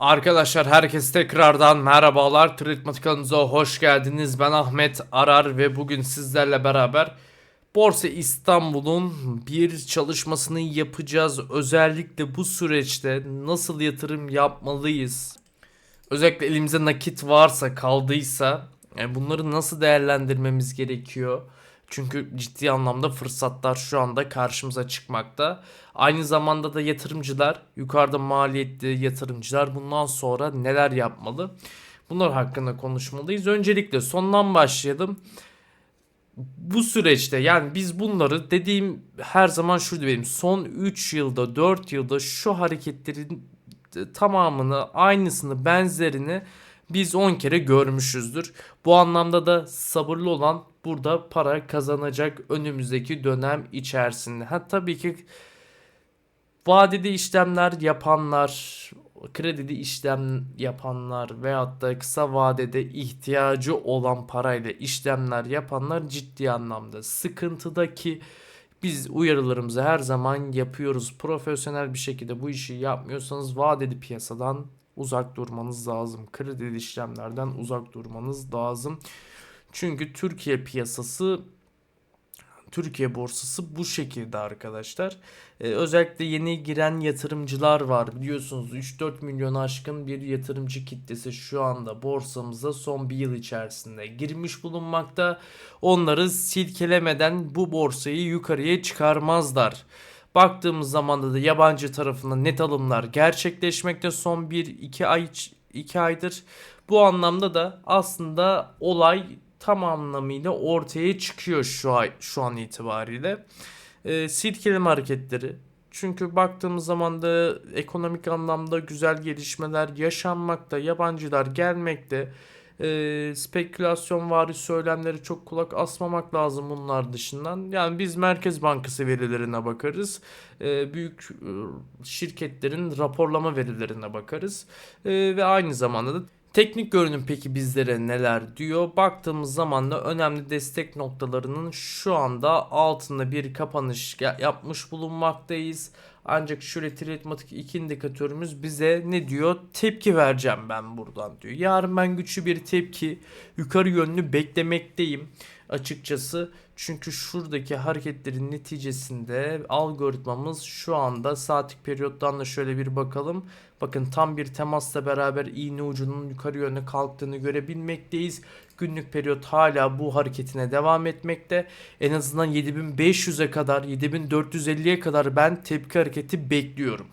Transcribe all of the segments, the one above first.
Arkadaşlar herkes tekrardan merhabalar. Tritmat hoş geldiniz. Ben Ahmet Arar ve bugün sizlerle beraber Borsa İstanbul'un bir çalışmasını yapacağız. Özellikle bu süreçte nasıl yatırım yapmalıyız? Özellikle elimizde nakit varsa, kaldıysa bunları nasıl değerlendirmemiz gerekiyor? Çünkü ciddi anlamda fırsatlar şu anda karşımıza çıkmakta. Aynı zamanda da yatırımcılar, yukarıda maliyetli yatırımcılar bundan sonra neler yapmalı? Bunlar hakkında konuşmalıyız. Öncelikle sondan başlayalım. Bu süreçte yani biz bunları dediğim her zaman şurada benim son 3 yılda 4 yılda şu hareketlerin tamamını aynısını benzerini biz 10 kere görmüşüzdür. Bu anlamda da sabırlı olan burada para kazanacak önümüzdeki dönem içerisinde. Ha tabii ki vadeli işlemler yapanlar, kredili işlem yapanlar veyahut da kısa vadede ihtiyacı olan parayla işlemler yapanlar ciddi anlamda sıkıntıdaki biz uyarılarımızı her zaman yapıyoruz. Profesyonel bir şekilde bu işi yapmıyorsanız vadeli piyasadan uzak durmanız lazım. Kredili işlemlerden uzak durmanız lazım. Çünkü Türkiye piyasası Türkiye borsası bu şekilde arkadaşlar. Ee, özellikle yeni giren yatırımcılar var. Biliyorsunuz 3-4 milyon aşkın bir yatırımcı kitlesi şu anda borsamıza son bir yıl içerisinde girmiş bulunmakta. Onları silkelemeden bu borsayı yukarıya çıkarmazlar. Baktığımız zamanda da yabancı tarafından net alımlar gerçekleşmekte son 1-2 ay 2 aydır. Bu anlamda da aslında olay tam anlamıyla ortaya çıkıyor şu ay şu an itibariyle. E, silkeleme hareketleri. Çünkü baktığımız zaman da ekonomik anlamda güzel gelişmeler yaşanmakta, yabancılar gelmekte. E, spekülasyon vari söylemleri çok kulak asmamak lazım bunlar dışından. Yani biz Merkez Bankası verilerine bakarız. E, büyük e, şirketlerin raporlama verilerine bakarız. E, ve aynı zamanda da Teknik görünüm peki bizlere neler diyor? Baktığımız zaman da önemli destek noktalarının şu anda altında bir kapanış yapmış bulunmaktayız. Ancak şöyle tritmatik iki indikatörümüz bize ne diyor? Tepki vereceğim ben buradan diyor. Yarın ben güçlü bir tepki yukarı yönlü beklemekteyim açıkçası. Çünkü şuradaki hareketlerin neticesinde algoritmamız şu anda saatlik periyottan da şöyle bir bakalım. Bakın tam bir temasla beraber iğne ucunun yukarı yönde kalktığını görebilmekteyiz. Günlük periyot hala bu hareketine devam etmekte. En azından 7500'e kadar 7450'ye kadar ben tepki hareketi bekliyorum.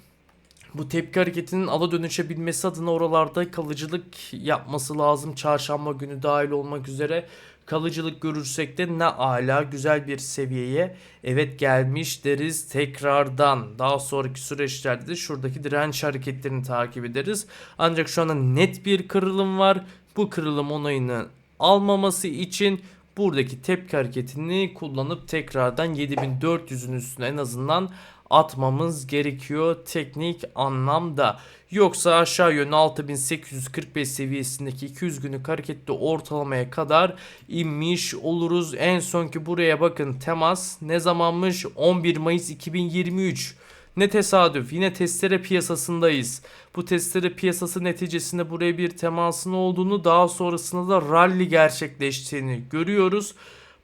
Bu tepki hareketinin ala dönüşebilmesi adına oralarda kalıcılık yapması lazım. Çarşamba günü dahil olmak üzere kalıcılık görürsek de ne ala güzel bir seviyeye evet gelmiş deriz tekrardan. Daha sonraki süreçlerde de şuradaki direnç hareketlerini takip ederiz. Ancak şu anda net bir kırılım var. Bu kırılım onayını almaması için buradaki tepki hareketini kullanıp tekrardan 7400'ün üstüne en azından atmamız gerekiyor teknik anlamda. Yoksa aşağı yönlü 6845 seviyesindeki 200 günlük hareketli ortalamaya kadar inmiş oluruz. En son ki buraya bakın temas ne zamanmış 11 Mayıs 2023. Ne tesadüf yine testere piyasasındayız. Bu testere piyasası neticesinde buraya bir temasın olduğunu daha sonrasında da rally gerçekleştiğini görüyoruz.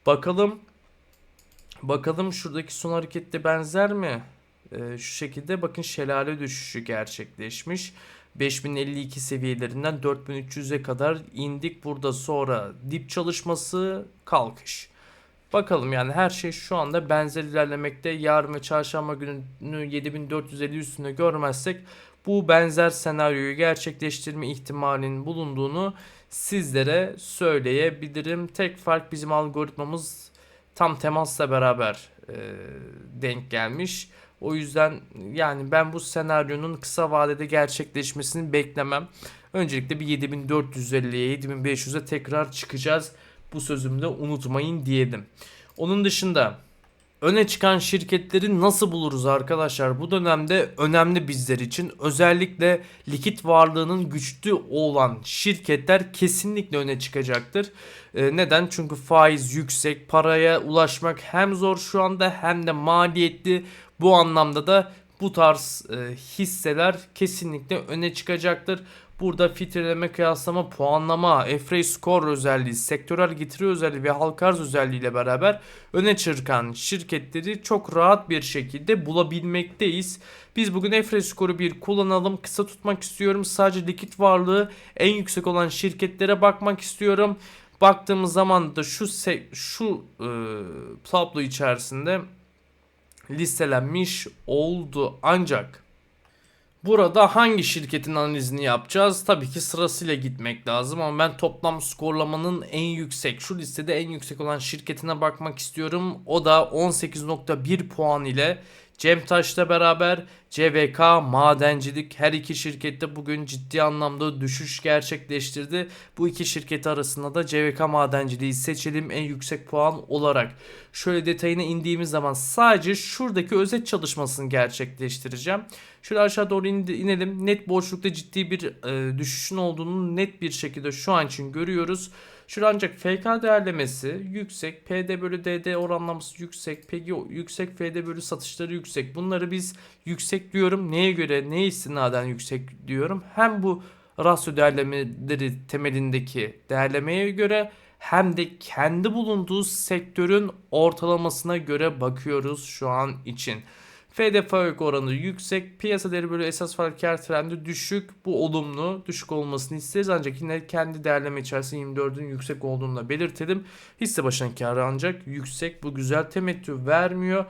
Bakalım bakalım şuradaki son harekette benzer mi? Ee, şu şekilde bakın şelale düşüşü gerçekleşmiş. 5052 seviyelerinden 4300'e kadar indik. Burada sonra dip çalışması kalkış. Bakalım yani her şey şu anda benzer ilerlemekte. Yarın ve çarşamba günü 7450 üstünde görmezsek bu benzer senaryoyu gerçekleştirme ihtimalinin bulunduğunu sizlere söyleyebilirim. Tek fark bizim algoritmamız tam temasla beraber e, denk gelmiş. O yüzden yani ben bu senaryonun kısa vadede gerçekleşmesini beklemem. Öncelikle bir 7450'ye 7500'e tekrar çıkacağız. Bu sözümü de unutmayın diyelim. Onun dışında öne çıkan şirketleri nasıl buluruz arkadaşlar? Bu dönemde önemli bizler için. Özellikle likit varlığının güçlü olan şirketler kesinlikle öne çıkacaktır. Ee, neden? Çünkü faiz yüksek, paraya ulaşmak hem zor şu anda hem de maliyetli. Bu anlamda da bu tarz e, hisseler kesinlikle öne çıkacaktır. Burada filtreleme, kıyaslama, puanlama, EFRE skor özelliği, sektörel getiri özelliği ve halka arz özelliğiyle beraber öne çıkan şirketleri çok rahat bir şekilde bulabilmekteyiz. Biz bugün EFRE skoru bir kullanalım. Kısa tutmak istiyorum. Sadece likit varlığı en yüksek olan şirketlere bakmak istiyorum. Baktığımız zaman da şu şu e, tablo içerisinde listelenmiş oldu ancak Burada hangi şirketin analizini yapacağız? Tabii ki sırasıyla gitmek lazım ama ben toplam skorlamanın en yüksek, şu listede en yüksek olan şirketine bakmak istiyorum. O da 18.1 puan ile Cem Taş'la beraber CVK Madencilik her iki şirkette bugün ciddi anlamda düşüş gerçekleştirdi. Bu iki şirket arasında da CVK Madenciliği seçelim en yüksek puan olarak. Şöyle detayına indiğimiz zaman sadece şuradaki özet çalışmasını gerçekleştireceğim. Şöyle aşağı doğru inelim. Net boşlukta ciddi bir e, düşüşün olduğunu net bir şekilde şu an için görüyoruz. Şurada ancak FK değerlemesi yüksek, PD bölü DD oranlaması yüksek, peki yüksek, FD bölü satışları yüksek. Bunları biz yüksek diyorum. Neye göre, neye istinaden yüksek diyorum. Hem bu rasyo değerlemeleri temelindeki değerlemeye göre hem de kendi bulunduğu sektörün ortalamasına göre bakıyoruz şu an için. FD fabrik oranı yüksek, piyasa değeri bölü esas fabrik kar trendi düşük. Bu olumlu, düşük olmasını isteriz ancak yine kendi değerleme içerisinde 24'ün yüksek olduğunu da belirtelim. Hisse başına karı ancak yüksek, bu güzel temettü vermiyor.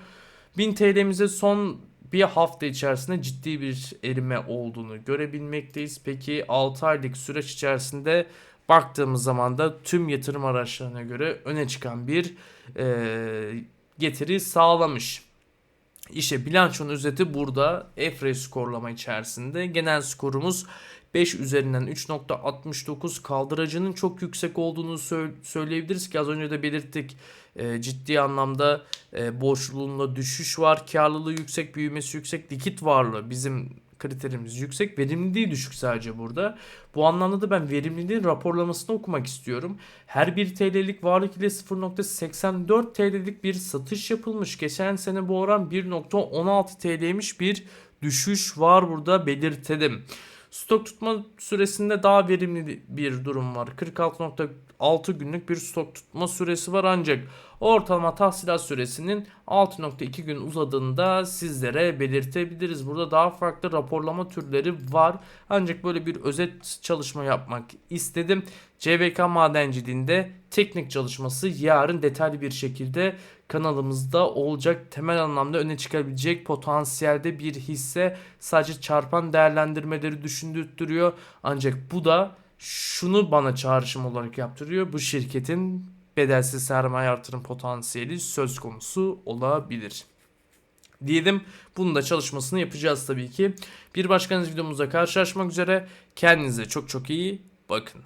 1000 TL'mize son bir hafta içerisinde ciddi bir erime olduğunu görebilmekteyiz. Peki 6 aylık süreç içerisinde baktığımız zaman da tüm yatırım araçlarına göre öne çıkan bir e, getiri sağlamış. İşte bilançonun özeti burada. EFRE skorlama içerisinde. Genel skorumuz 5 üzerinden 3.69 kaldıracının çok yüksek olduğunu sö- söyleyebiliriz ki az önce de belirttik. E, ciddi anlamda e, borçluluğunda düşüş var. Karlılığı yüksek, büyümesi yüksek, likit varlığı bizim kriterimiz yüksek. Verimliliği düşük sadece burada. Bu anlamda da ben verimliliğin raporlamasını okumak istiyorum. Her 1 TL'lik varlık ile 0.84 TL'lik bir satış yapılmış. Geçen sene bu oran 1.16 TL'ymiş bir düşüş var burada belirtelim. Stok tutma süresinde daha verimli bir durum var. 46.6 günlük bir stok tutma süresi var ancak ortalama tahsilat süresinin 6.2 gün uzadığında sizlere belirtebiliriz. Burada daha farklı raporlama türleri var. Ancak böyle bir özet çalışma yapmak istedim. CVK madenciliğinde teknik çalışması yarın detaylı bir şekilde kanalımızda olacak. Temel anlamda öne çıkabilecek potansiyelde bir hisse sadece çarpan değerlendirmeleri düşündürtüyor. Ancak bu da şunu bana çağrışım olarak yaptırıyor. Bu şirketin bedelsiz sermaye artırım potansiyeli söz konusu olabilir. Diyelim bunun da çalışmasını yapacağız tabii ki. Bir başka videomuzda karşılaşmak üzere. Kendinize çok çok iyi bakın.